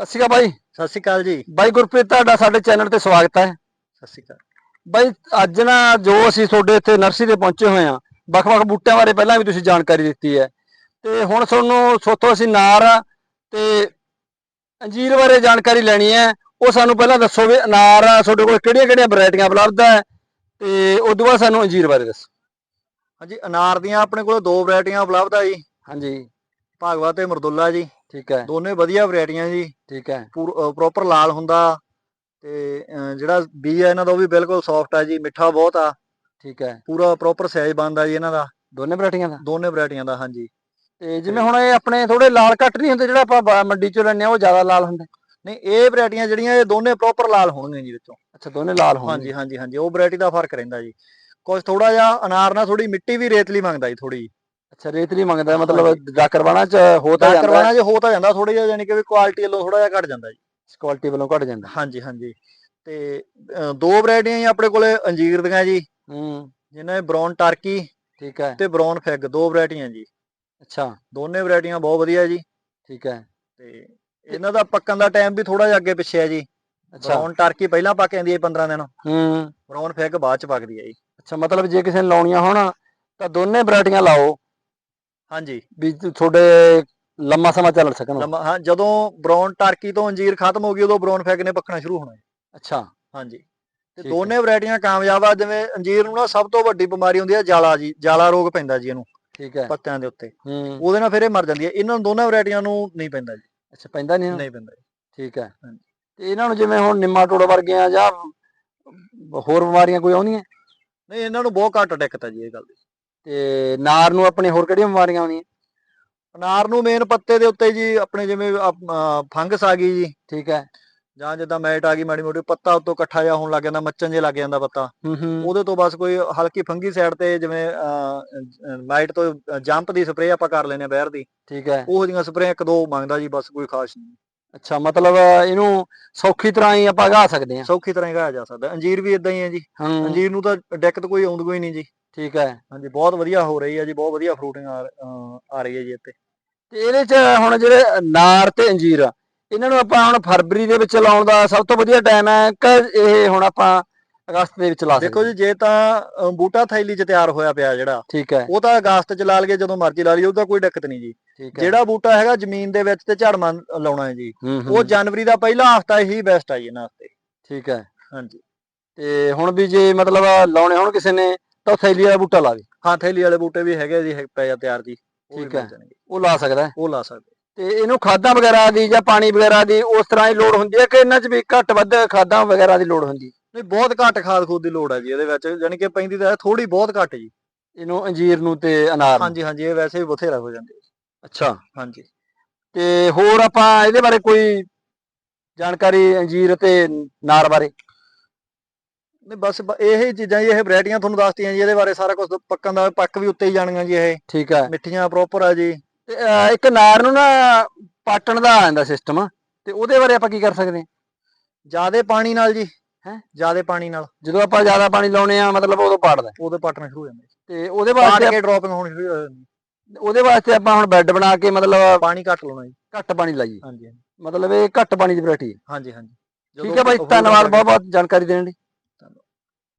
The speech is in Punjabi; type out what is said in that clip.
ਸਤਿ ਸ਼੍ਰੀ ਅਕਾਲ ਬਾਈ। ਸਤਿ ਸ਼੍ਰੀ ਅਕਾਲ ਜੀ। ਬਾਈ ਗੁਰਪ੍ਰੀਤ ਤੁਹਾਡਾ ਸਾਡੇ ਚੈਨਲ ਤੇ ਸਵਾਗਤ ਹੈ। ਸਤਿ ਸ਼੍ਰੀ ਅਕਾਲ। ਬਾਈ ਅੱਜ ਨਾ ਜੋ ਅਸੀਂ ਤੁਹਾਡੇ ਇੱਥੇ ਨਰਸਰੀ ਤੇ ਪਹੁੰਚੇ ਹੋਏ ਆ ਵੱਖ-ਵੱਖ ਬੂਟਿਆਂ ਬਾਰੇ ਪਹਿਲਾਂ ਵੀ ਤੁਸੀਂ ਜਾਣਕਾਰੀ ਦਿੱਤੀ ਹੈ। ਤੇ ਹੁਣ ਤੁਹਾਨੂੰ ਸੋਥੋਂ ਅਸੀਂ ਨਾਰ ਤੇ ਅੰਜੀਰ ਬਾਰੇ ਜਾਣਕਾਰੀ ਲੈਣੀ ਹੈ। ਉਹ ਸਾਨੂੰ ਪਹਿਲਾਂ ਦੱਸੋ ਵੀ ਅਨਾਰ ਤੁਹਾਡੇ ਕੋਲ ਕਿਹੜੀਆਂ-ਕਿਹੜੀਆਂ ਵੈਰਾਈਟੀਆਂ ਉਪਲਬਧ ਹੈ ਤੇ ਉਸ ਤੋਂ ਬਾਅਦ ਸਾਨੂੰ ਅੰਜੀਰ ਬਾਰੇ ਦੱਸੋ। ਹਾਂਜੀ ਅਨਾਰ ਦੀਆਂ ਆਪਣੇ ਕੋਲ ਦੋ ਵੈਰਾਈਟੀਆਂ ਉਪਲਬਧ ਆ ਜੀ। ਹਾਂਜੀ। ਭਾਗਵਾ ਤੇ ਮਰਦੁੱਲਾ ਜੀ। ਠੀਕ ਹੈ। ਦੋਨੇ ਵਧੀਆ ਵੈਰਾਈਟੀਆਂ ਜੀ। ਠੀਕ ਹੈ। ਪ੍ਰੋਪਰ ਲਾਲ ਹੁੰਦਾ ਤੇ ਜਿਹੜਾ ਬੀ ਆ ਇਹਨਾਂ ਦਾ ਉਹ ਵੀ ਬਿਲਕੁਲ ਸੌਫਟ ਆ ਜੀ ਮਿੱਠਾ ਬਹੁਤ ਆ। ਠੀਕ ਹੈ। ਪੂਰਾ ਪ੍ਰੋਪਰ ਸਾਈਜ਼ ਬਣਦਾ ਜੀ ਇਹਨਾਂ ਦਾ। ਦੋਨੇ ਵੈਰਾਈਟੀਆਂ ਦਾ? ਦੋਨੇ ਵੈਰਾਈਟੀਆਂ ਦਾ ਹਾਂਜੀ। ਤੇ ਜਿਵੇਂ ਹੁਣ ਇਹ ਆਪਣੇ ਥੋੜੇ ਲਾਲ ਘੱਟ ਨਹੀਂ ਹੁੰਦੇ ਜਿਹੜਾ ਆਪਾਂ ਮੰਡੀ ਚੋਂ ਲੈਂਦੇ ਆ ਉਹ ਜ਼ਿਆਦਾ ਲਾਲ ਹੁੰਦੇ। ਨਹੀਂ ਇਹ ਵੈਰਾਈਟੀਆਂ ਜਿਹੜੀਆਂ ਇਹ ਦੋਨੇ ਪ੍ਰੋਪਰ ਲਾਲ ਹੋਣਗੀਆਂ ਜੀ ਵਿੱਚੋਂ। ਅੱਛਾ ਦੋਨੇ ਲਾਲ ਹੋਣਗੇ ਹਾਂਜੀ ਹਾਂਜੀ ਹਾਂਜੀ ਉਹ ਵੈਰਾਈਟੀ ਦਾ ਫ਼ਰਕ ਰਹਿੰਦਾ ਜੀ। ਕੁਝ ਥੋੜਾ ਜਿਹਾ ਅਨਾਰ ਨਾਲ ਥੋੜੀ ਮਿੱਟੀ ਵੀ ਰੇਤਲੀ ਮੰਗਦਾ ਜੀ ਥੋੜੀ ਅੱਛਾ ਰੇਤਲੀ ਮੰਗਦਾ ਹੈ, ਮਤਲਬ ਜਾ ਕਰਵਾਣਾ ਚ ਹੋ ਤਾਂ ਜਾਂਦਾ। ਕਰਵਾਣਾ ਜੇ ਹੋ ਤਾਂ ਜਾਂਦਾ ਥੋੜਾ ਜਿਹਾ ਯਾਨੀ ਕਿ ਵੀ ਕੁਆਲਿਟੀ ਵੱਲੋਂ ਥੋੜਾ ਜਿਹਾ ਘਟ ਜਾਂਦਾ ਜੀ। ਕੁਆਲਿਟੀ ਵੱਲੋਂ ਘਟ ਜਾਂਦਾ। ਹਾਂਜੀ ਹਾਂਜੀ। ਤੇ ਦੋ ਵੈਰਾਈਟੀਆਂ ਜੀ ਆਪਣੇ ਕੋਲੇ ਅੰਜੀਰ ਦੀਆਂ ਜੀ ਹੂੰ। ਜਿਨ੍ਹਾਂ ਬ੍ਰਾਊਨ ਟਰਕੀ ਠੀਕ ਹੈ। ਤੇ ਬ੍ਰਾਊਨ ਫਿਗ ਦੋ ਵੈਰਾਈਟੀਆਂ ਜੀ। ਅੱਛਾ। ਦੋਨੇ ਵੈਰਾਈਟੀਆਂ ਬਹੁਤ ਵਧੀਆ ਜੀ। ਠੀਕ ਹੈ। ਤੇ ਇਹਨਾਂ ਦਾ ਪੱਕਣ ਦਾ ਟਾਈਮ ਵੀ ਥੋੜਾ ਜਿਹਾ ਅੱਗੇ ਪਿੱਛੇ ਹੈ ਜੀ। ਅੱਛਾ। ਬ੍ਰਾਊਨ ਟਰਕੀ ਪਹਿਲਾਂ ਪੱਕ ਜਾਂਦੀ ਹੈ 15 ਦਿਨ। ਹੂੰ। ਬ੍ਰਾਊਨ ਫਿਗ ਬਾਅਦ ਚ ਪੱਕਦੀ ਹੈ ਜੀ। ਅੱਛਾ ਮਤਲਬ ਜੇ ਕਿਸੇ ਨੇ ਲਾਉਣੀਆਂ ਹੋਣ ਤਾਂ ਦੋਨੇ ਵੈਰਾਈਟੀਆਂ ਲਾਓ। ਹਾਂਜੀ। ਵੀ ਤੁਹਾਡੇ ਲੰਮਾ ਸਮਾਂ ਚੱਲ ਸਕਣ ਲੰਮਾ- ਹਾਂ ਜਦੋਂ ਬ੍ਰਾਊਨ ਟਰਕੀ ਤੋਂ ਅੰਜੀਰ ਖਤਮ ਹੋ ਗਈ ਉਦੋਂ ਬ੍ਰਾਊਨ ਫਿਗ ਨੇ ਪੱਕਣਾ ਸ਼ੁਰੂ ਹੋਣਾ ਹੈ। ਅੱਛਾ। ਹਾਂਜੀ। ਤੇ। ਦੋਨੇ ਵੈਰਾਈਟੀਆਂ ਕਾਮਯਾਬ ਆ ਜਿਵੇਂ ਅੰਜੀਰ ਨੂੰ ਨਾ ਸਭ ਤੋਂ ਵੱਡੀ ਬਿਮਾਰੀ ਹੁੰਦੀ ਹੈ ਜਾਲਾ ਜੀ ਜਾਲਾ ਰੋਗ ਪੈਂਦਾ ਜੀ ਇਹਨੂੰ ਠੀਕ ਹੈ। ਪੱਤਿਆਂ ਦੇ ਉੱਤੇ। ਹੂੰ। ਉਹਦੇ ਨਾਲ ਫਿਰ ਇਹ ਮਰ ਜਾਂਦੀ ਹੈ। ਇਹਨਾਂ ਨੂੰ ਦੋਨਾਂ ਵੈਰਾਈਟੀਆਂ ਨੂੰ ਨਹੀਂ ਪੈਂਦਾ ਜੀ। ਅੱਛਾ ਪੈਂਦਾ ਨਹੀਂ ਨਹੀਂ ਪੈਂਦਾ ਜੀ। ਠੀਕ ਹੈ। ਤੇ ਇਹਨਾਂ ਨੂੰ ਜਿਵੇਂ ਹੁਣ ਨਿੰਮਾਟੋੜ ਵਰਗੀਆਂ ਜਾਂ ਹੋਰ ਬਿਮਾਰੀਆਂ ਕੋਈ ਆਉਂਦੀਆਂ? ਨਹੀਂ ਇਹਨਾਂ ਨੂੰ ਬਹੁਤ ਘੱਟ ਦਿੱਕਤ ਹੈ ਜੀ ਇਹ ਗੱਲ ਦੀ। ਤੇ ਨਾਰ ਨੂੰ ਆਪਣੇ ਹੋਰ ਕਿਹੜੀਆਂ ਬਿਮਾਰੀਆਂ ਆਉਂਦੀਆਂ? ਅਨਾਰ ਨੂੰ ਮੇਨ ਪੱਤੇ ਦੇ ਉੱਤੇ ਜੀ ਆਪਣੇ ਜਿਵੇਂ ਫੰਗਸ ਆ ਗਈ ਜੀ। ਠੀਕ ਹੈ। ਜਾਂ ਜਿੱਦਾਂ ਮੈਟ ਆ ਗਈ ਮਾੜੀ ਮੋਟੀ ਪੱਤਾ ਉੱਤੋਂ ਇਕੱਠਾ ਜਿਹਾ ਹੋਣ ਲੱਗ ਜਾਂਦਾ ਮੱਚਣ ਜੇ ਲੱਗ ਜਾਂਦਾ ਪੱਤਾ। ਉਹਦੇ ਤੋਂ ਬਸ ਕੋਈ ਹਲਕੀ ਫੰਗੀ ਸਾਈਡ ਤੇ ਜਿਵੇਂ ਮਾਈਟ ਤੋਂ ਜੰਪ ਦੀ ਸਪਰੇਅ ਆਪਾਂ ਕਰ ਲੈਨੇ ਆ ਬਹਿਰ ਦੀ। ਠੀਕ ਹੈ। ਉਹ ਜਿਹੀਆਂ ਸਪਰੇਅ ਇੱਕ ਦੋ ਮੰਗਦਾ ਜੀ ਬਸ ਕੋਈ ਖਾਸ ਨਹੀਂ। ਅੱਛਾ ਮਤਲਬ ਇਹਨੂੰ ਸੌਖੀ ਤਰ੍ਹਾਂ ਹੀ ਆਪਾਂ ਗਾ ਸਕਦੇ ਹਾਂ। ਸੌਖੀ ਤਰ੍ਹਾਂ ਹੀ ਗਾਇਆ ਜਾ ਸਕਦਾ। ਅੰਜੀਰ ਵੀ ਇਦਾਂ ਹੀ ਹੈ ਜੀ। ਅੰਜੀਰ ਨੂੰ ਤਾਂ ਦਿੱਕਤ ਕੋਈ ਆਉਂਦੀ ਕੋਈ ਨਹੀਂ ਜੀ। ਠੀਕ ਹੈ। ਹਾਂਜੀ ਬਹੁਤ ਵਧੀਆ ਹੋ ਰਹੀ ਹੈ ਜੀ ਬਹੁਤ ਵਧੀਆ ਫਰੂਟਿੰਗ ਆ ਅਹ ਆ ਰਹੀ ਹੈ ਜੀ ਇੱਥੇ। ਤੇ ਇਹਦੇ ਚ ਹੁਣ ਜਿਹੜੇ ਨਾਰ ਤੇ ਅੰਜੀਰ ਆ ਇਹਨਾਂ ਨੂੰ ਆਪਾਂ ਹੁਣ ਫਰਵਰੀ ਦੇ ਵਿੱਚ ਲਾਉਣ ਦਾ ਸਭ ਤੋਂ ਵਧੀਆ ਟਾਈਮ ਹੈ ਕਿ ਇਹ ਹੁਣ ਆਪਾਂ ਅਗਸਤ ਦੇ ਵਿੱਚ ਲਾ ਸਕਦੇ ਦੇਖੋ ਜੀ ਜੇ ਤਾਂ ਬੂਟਾ ਥੈਲੀ 'ਚ ਤਿਆਰ ਹੋਇਆ ਪਿਆ ਜਿਹੜਾ ਠੀਕ ਹੈ। ਉਹ ਤਾਂ ਅਗਸਤ 'ਚ ਲਾ ਲਈਏ ਜਦੋਂ ਮਰਜ਼ੀ ਲਾ ਲਈਏ ਉਹਦਾ ਕੋਈ ਦਿੱਕਤ ਨਹੀਂ ਜੀ। ਠੀਕ ਹੈ। ਜਿਹੜਾ ਬੂਟਾ ਹੈਗਾ ਜ਼ਮੀਨ ਦੇ ਵਿੱਚ ਤੇ ਝੜਮਾ ਲਾਉਣਾ ਹੈ ਜੀ ਹੂੰ, ਉਹ ਜਨਵਰੀ ਦਾ ਪਹਿਲਾ ਹਫਤਾ ਹੀ ਬੈਸਟ ਆ ਜੀ ਇਹਨਾਂ ਵਾਸਤੇ। ਠੀਕ ਹੈ। ਹਾਂਜੀ। ਤੇ ਹੁਣ ਵੀ ਜੇ ਮਤਲਬ ਲਾਉਣੇ ਹੋਣ ਕਿਸੇ ਨੇ ਤਾਂ ਉਹ ਥੈਲੀ ਵਾਲਾ ਬੂਟਾ ਲਾਵੇ ਹਾਂ ਥੈਲੀ ਵਾਲੇ ਬੂਟੇ ਵੀ ਹੈਗੇ ਜੀ ਹੈ- ਪਏ ਆ ਤਿਆਰ ਜੀ। ਉਹ ਵੀ ਠੀਕ ਹੈ। ਜਾਣਗੇ। ਉਹ ਲਾ ਸਕਦਾ ਹੈ। ਉਹ ਲਾ ਸਕਦੇ। ਤੇ ਇਹਨੂੰ ਖਾਦਾਂ ਵਗੈਰਾ ਦੀ ਜਾਂ ਪਾਣੀ ਵਗੈਰਾ ਦੀ ਉਸ ਤਰ੍ਹਾਂ ਹੀ ਲੋੜ ਹੁੰਦੀ ਹੈ ਕਿ ਇਹਨਾਂ 'ਚ ਵੀ ਘੱਟ ਵੱਧ ਖਾਦਾਂ ਵਗੈਰਾ ਦੀ ਲੋੜ ਹੁੰਦੀ ਨਹੀਂ ਬਹੁਤ ਘੱਟ ਖਾਦ ਖੂਦ ਦੀ ਲੋੜ ਹੈ ਜੀ ਇਹਦੇ ਵਿੱਚ। ਯਾਨੀ ਕਿ ਪੈਂਦੀ ਤਾਂ ਥੋੜੀ ਬਹੁਤ ਘੱਟ ਜੀ। ਇਹਨੂੰ ਅੰਜੀਰ ਨੂੰ ਤੇ ਅਨਾਰ ਨੂੰ। ਹਾਂਜੀ ਹਾਂਜੀ ਇਹ ਵੈਸੇ ਵੀ ਬਥੇਰਾ ਹੋ ਜਾਂਦੇ ਅੱਛਾ। ਹਾਂਜੀ। ਤੇ ਹੋਰ ਆਪਾਂ ਇਹਦੇ ਬਾਰੇ ਕੋਈ ਜਾਣਕਾਰੀ ਅੰਜੀਰ ਤੇ ਨਾਰ ਬਾਰੇ? ਨਹੀਂ ਬਸ ਬ- ਇਹੀ ਚੀਜ਼ਾਂ ਜੀ ਇਹ ਵੈਰਾਈਟੀਆਂ ਤੁਹਾਨੂੰ ਦੱਸਤੀਆਂ ਜੀ ਇਹਦੇ ਬਾਰੇ ਸਾਰਾ ਕੁਝ ਪੱਕਣ ਦਾ ਪੱਕ ਵੀ ਉੱਤੇ ਹੀ ਜਾਣੀਆਂ ਜੀ ਇਹ। ਠੀਕ ਹੈ। ਮਿੱਠੀਆਂ ਪ੍ਰੋਪਰ ਆ ਜੀ। ਤੇ ਅਹ, ਇੱਕ ਨਾਰ ਨੂੰ ਨਾ ਪਾਟਣ ਦਾ ਆ ਜਾਂਦਾ ਸਿਸਟਮ ਤੇ ਉਹਦੇ ਬਾਰੇ ਆਪਾਂ ਕੀ ਕਰ ਸਕਦੇ ਹਾਂ? ਜਿਆਦੇ ਪਾਣੀ ਨਾਲ ਜੀ। ਹੈਂ? ਜਿਆਦੇ ਪਾਣੀ ਨਾਲ। ਜਦੋਂ ਆਪਾਂ ਜ਼ਿਆਦਾ ਪਾਣੀ ਲਾਉਨੇ ਆ ਮਤਲਬ ਉਦੋਂ ਪਾੜਦਾ ਉਹਦੇ ਪਟਣਾ ਸ਼ੁਰੂ ਹੋ ਜਾਂਦੇ ਤੇ ਉਹਦੇ ਪਾੜ ਵਾਸਤੇ ਕੇ ਡ੍ਰੌਪਿੰਗ ਹੋਣੀ ਸ਼ੁਰੂ ਹੋ ਜਾਂਦੀ। ਉਹਦੇ ਵਾਸਤੇ ਆਪਾਂ ਹੁਣ ਬੈੱਡ ਬਣਾ ਕੇ ਮਤਲਬ ਪਾਣੀ ਘੱਟ ਲਾਉਣਾ ਜੀ। ਘੱਟ ਪਾਣੀ ਲਾਈਏ ਹਾਂਜੀ ਹਾਂਜੀ। ਮਤਲਬ ਇਹ ਘੱਟ ਪਾਣੀ ਦੀ ਵੈਰਾਈਟੀ ਹੈ। ਹਾਂਜੀ ਹਾਂਜੀ। ਠੀਕ ਹੈ ਬਾਈ ਧੰਨਵਾਦ ਬਹੁਤ ਬਹੁਤ ਜਾਣਕਾਰੀ ਦੇਣ ਲਈ।